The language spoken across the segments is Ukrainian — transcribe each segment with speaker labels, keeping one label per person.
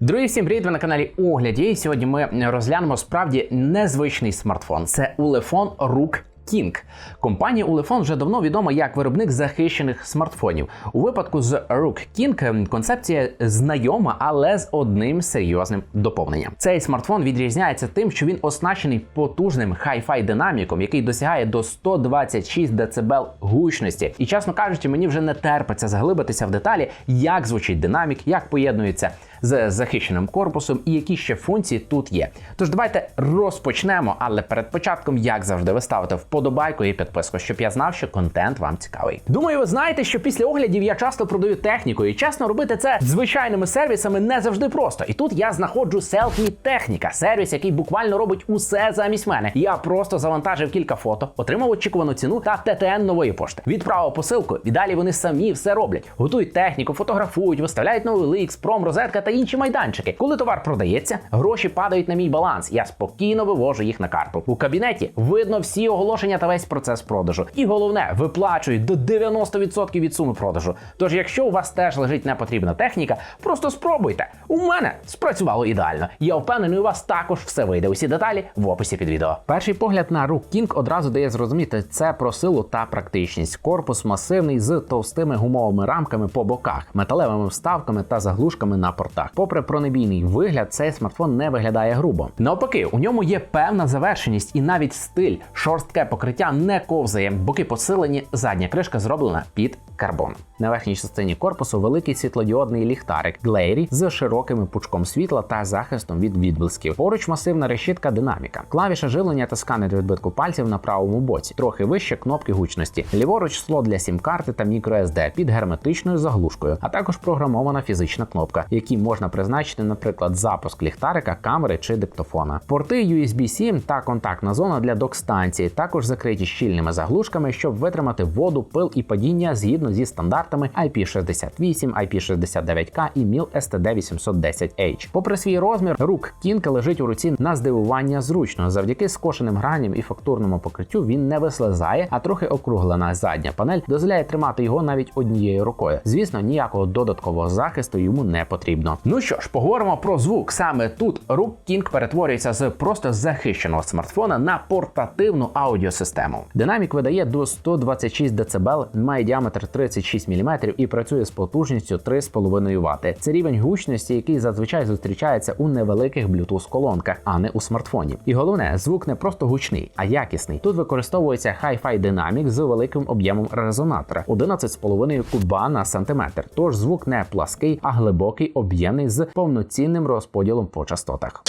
Speaker 1: Друзі, всім привіт! Ви на каналі Огляді. І сьогодні ми розглянемо справді незвичний смартфон. Це Улефон Rook King. Компанія Ulefone вже давно відома як виробник захищених смартфонів. У випадку з Rook King концепція знайома, але з одним серйозним доповненням. Цей смартфон відрізняється тим, що він оснащений потужним Hi-Fi динаміком, який досягає до 126 дБ гучності. І чесно кажучи, мені вже не терпиться заглибитися в деталі, як звучить динамік, як поєднується з захищеним корпусом і які ще функції тут є. Тож давайте розпочнемо, але перед початком, як завжди, ви ставите вподобайку і підписку, щоб я знав, що контент вам цікавий. Думаю, ви знаєте, що після оглядів я часто продаю техніку, і чесно робити це звичайними сервісами не завжди просто. І тут я знаходжу Selfie Техніка, сервіс, який буквально робить усе замість мене. Я просто завантажив кілька фото, отримав очікувану ціну та ТТН нової пошти. Відправив посилку, і далі вони самі все роблять. Готують техніку, фотографують, виставляють новий LX, пром, розетка та інші майданчики. Коли товар продається, гроші падають на мій баланс. Я спокійно вивожу їх на карту. У кабінеті видно всі оголошення та весь процес продажу. І головне, виплачують до 90% від суми продажу. Тож, якщо у вас теж лежить непотрібна техніка, просто спробуйте. У мене спрацювало ідеально. Я впевнений, у вас також все вийде. Усі деталі в описі під відео. Перший погляд на рук King одразу дає зрозуміти, це про силу та практичність. Корпус масивний з товстими гумовими рамками по боках, металевими вставками та заглушками на портах. Попри пронебійний вигляд, цей смартфон не виглядає грубо. Навпаки, у ньому є певна завершеність і навіть стиль. Шорстке покриття не ковзає, боки посилені, задня кришка зроблена під карбон. На верхній частині корпусу великий світлодіодний ліхтарик Глейрі з широким пучком світла та захистом від відблисків. Поруч масивна решітка динаміка, клавіша живлення та сканер відбитку пальців на правому боці, трохи вище кнопки гучності, ліворуч слот для сім-карти та microSD під герметичною заглушкою, а також програмована фізична кнопка, які можна призначити, наприклад, запуск ліхтарика, камери чи диктофона. Порти USB-C та контактна зона для док-станції також закриті щільними заглушками, щоб витримати воду, пил і падіння згідно зі стандартами IP68, IP69K і MIL STD810H. Попри свій розмір, рук Кінка лежить у руці на здивування зручно. Завдяки скошеним граням і фактурному покриттю він не вислизає, а трохи округлена задня панель дозволяє тримати його навіть однією рукою. Звісно, ніякого додаткового захисту йому не потрібно. Ну що ж, поговоримо про звук. Саме тут рук Кінг перетворюється з просто захищеного смартфона на портативну аудіосистему. Динамік видає до 126 дБ, має діаметр 36 мм і працює з потужністю 3,5 Вт. Це рівень гучності, який зазвичай зустрічається у невеликих Bluetooth колонках, а не у смартфоні. І головне, звук не просто гучний, а якісний. Тут використовується Hi-Fi динамік з великим об'ємом резонатора 11,5 куба на сантиметр. Тож звук не плаский, а глибокий, об'ємний з повноцінним розподілом по частотах.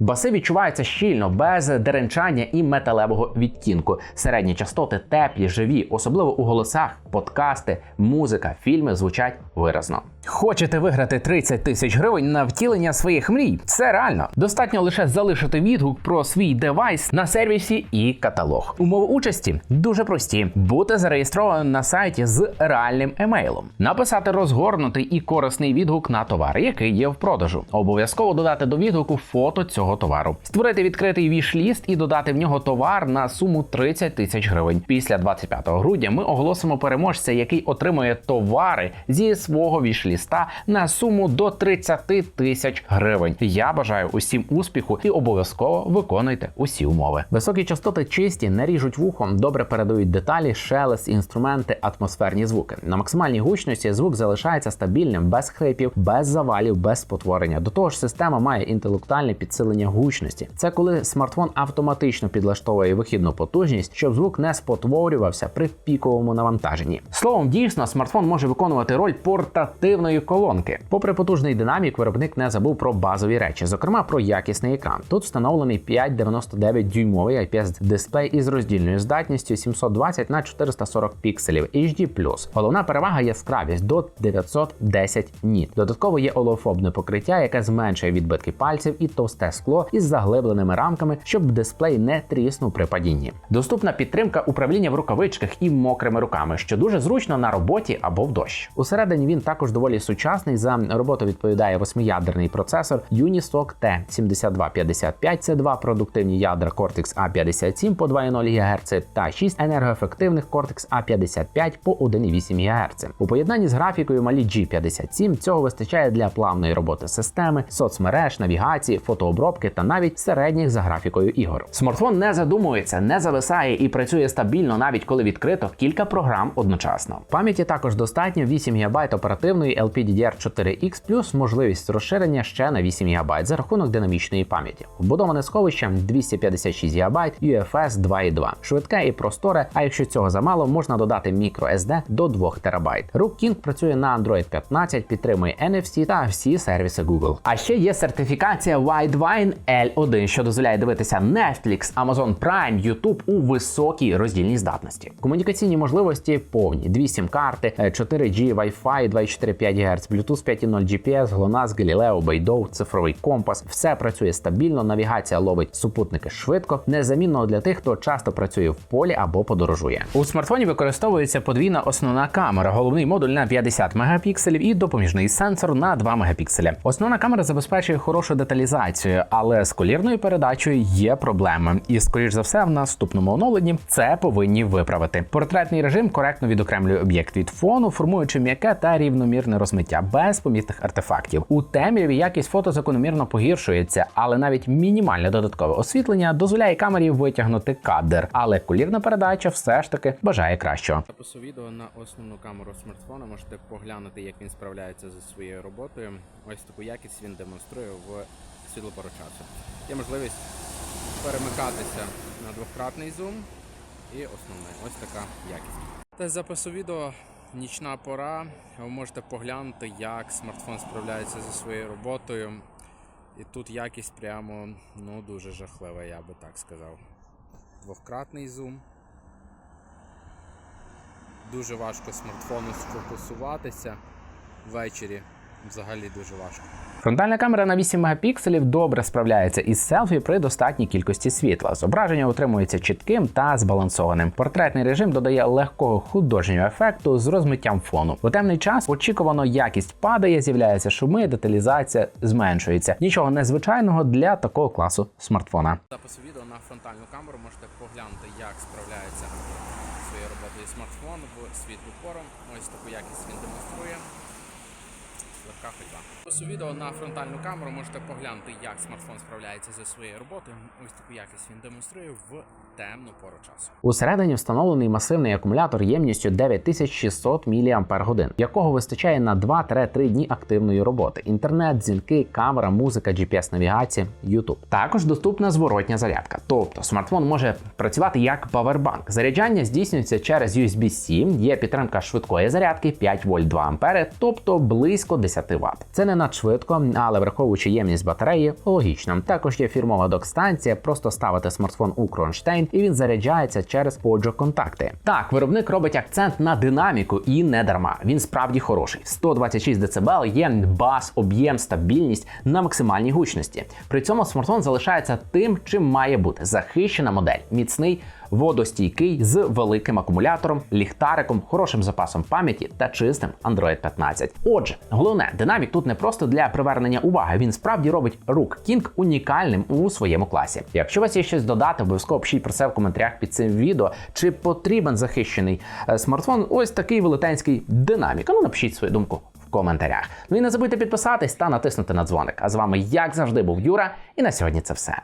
Speaker 1: Баси відчуваються щільно, без деренчання і металевого відтінку. Середні частоти теплі, живі, особливо у голосах, подкасти, музика, фільми звучать виразно. Хочете виграти 30 тисяч гривень на втілення своїх мрій? Це реально. Достатньо лише залишити відгук про свій девайс на сервісі і каталог. Умови участі дуже прості: бути зареєстрованим на сайті з реальним емейлом, написати розгорнутий і корисний відгук на товар, який є в продажу. Обов'язково додати до відгуку фото цього товару, створити відкритий віш-ліст і додати в нього товар на суму 30 тисяч гривень. Після 25 грудня ми оголосимо переможця, який отримує товари зі свого віш-ліста на суму до 30 тисяч гривень. Я бажаю усім успіху і обов'язково виконуйте усі умови. Високі частоти чисті, не ріжуть вухом, добре передають деталі, шелест, інструменти, атмосферні звуки. На максимальній гучності звук залишається стабільним, без хрипів, без завалів, без спотворення. До того ж, система має інтелектуальне підсилення гучності. Це коли смартфон автоматично підлаштовує вихідну потужність, щоб звук не спотворювався при піковому навантаженні. Словом, дійсно, смартфон може виконувати роль портативної колонки. Попри потужний динамік, виробник не забув про базові речі, зокрема про якісний екран. Тут встановлений 5,99 дюймовий IPS дисплей із роздільною здатністю 720 на 440 пікселів HD+. Головна перевага яскравість до 910 ніт. Додатково є олофобне покриття, яке зменшує відбитки пальців і товсте скло із заглибленими рамками, щоб дисплей не тріснув при падінні. Доступна підтримка управління в рукавичках і мокрими руками, що дуже зручно на роботі або в дощ. Усередині він також доволі доволі сучасний. За роботу відповідає восьмиядерний процесор Unisoc T7255. Це два продуктивні ядра Cortex A57 по 2,0 ГГц та 6 енергоефективних Cortex A55 по 1,8 ГГц. У поєднанні з графікою Mali G57 цього вистачає для плавної роботи системи, соцмереж, навігації, фотообробки та навіть середніх за графікою ігор. Смартфон не задумується, не зависає і працює стабільно, навіть коли відкрито кілька програм одночасно. Пам'яті також достатньо 8 ГБ оперативної LPDDR4X плюс можливість розширення ще на 8 ГБ за рахунок динамічної пам'яті. Вбудоване сховище 256 ГБ UFS 2.2. Швидке і просторе, а якщо цього замало, можна додати microSD до 2 ТБ. Rook King працює на Android 15, підтримує NFC та всі сервіси Google. А ще є сертифікація Widevine L1, що дозволяє дивитися Netflix, Amazon Prime, YouTube у високій роздільній здатності. Комунікаційні можливості повні: дві сім-карти, е, 4G, Wi-Fi, 245 ГГц, Bluetooth 5.0 GPS, GLONASS, Galileo, Beidou, цифровий компас. Все працює стабільно, навігація ловить супутники швидко, незамінно для тих, хто часто працює в полі або подорожує. У смартфоні використовується подвійна основна камера, головний модуль на 50 мегапікселів і допоміжний сенсор на 2 мегапікселя. Основна камера забезпечує хорошу деталізацію, але з колірною передачею є проблеми. І, скоріш за все, в наступному оновленні це повинні виправити. Портретний режим коректно відокремлює об'єкт від фону, формуючи м'яке та рівномірне розмиття без помітних артефактів. У темряві якість фото закономірно погіршується, але навіть мінімальне додаткове освітлення дозволяє камері витягнути кадр. Але колірна передача все ж таки бажає кращого.
Speaker 2: Запису відео на основну камеру смартфона можете поглянути, як він справляється зі своєю роботою. Ось таку якість він демонструє в світло часу. Є можливість перемикатися на двократний зум і основний. Ось така якість. Та запису відео нічна пора. Ви можете поглянути, як смартфон справляється зі своєю роботою. І тут якість прямо ну дуже жахлива, я би так сказав. Двократний зум. Дуже важко смартфону сфокусуватися ввечері. Взагалі дуже важко.
Speaker 1: Фронтальна камера на 8 мегапікселів добре справляється із селфі при достатній кількості світла. Зображення утримується чітким та збалансованим. Портретний режим додає легкого художнього ефекту з розмиттям фону. У темний час очікувано якість падає, з'являється шуми, деталізація зменшується. Нічого незвичайного для такого класу смартфона.
Speaker 2: Запису відео на фронтальну камеру можете поглянути, як справляється своєю роботою смартфон в світлу пору. Ось таку якість він демонструє. Легка ходьба. Запису відео на фронтальну камеру можете поглянути, як смартфон справляється зі своєю роботою. Ось таку якість він демонструє в темну пору часу.
Speaker 1: Усередині встановлений масивний акумулятор ємністю 9600 мАч, якого вистачає на 2-3 дні активної роботи: інтернет, дзвінки, камера, музика, GPS-навігація, YouTube. Також доступна зворотня зарядка. Тобто смартфон може працювати як павербанк. Заряджання здійснюється через USB-C, є підтримка швидкої зарядки 5 вольт 2 ампери, тобто близько 10 Вт. Це не надшвидко, але враховуючи ємність батареї, логічно. Також є фірмова док-станція, просто ставити смартфон у кронштейн і він заряджається через поджо контакти. Так, виробник робить акцент на динаміку і не дарма. Він справді хороший. 126 дБ є бас, об'єм, стабільність на максимальній гучності. При цьому смартфон залишається тим, чим має бути захищена модель, міцний. Водостійкий з великим акумулятором, ліхтариком, хорошим запасом пам'яті та чистим Android 15. Отже, головне, динамік тут не просто для привернення уваги. Він справді робить рук King унікальним у своєму класі. Якщо у вас є щось додати, обов'язково пишіть про це в коментарях під цим відео. Чи потрібен захищений е, смартфон? Ось такий велетенський динамік. Ну напишіть свою думку коментарях. Ну і не забудьте підписатись та натиснути на дзвоник. А з вами, як завжди, був Юра, і на сьогодні це все.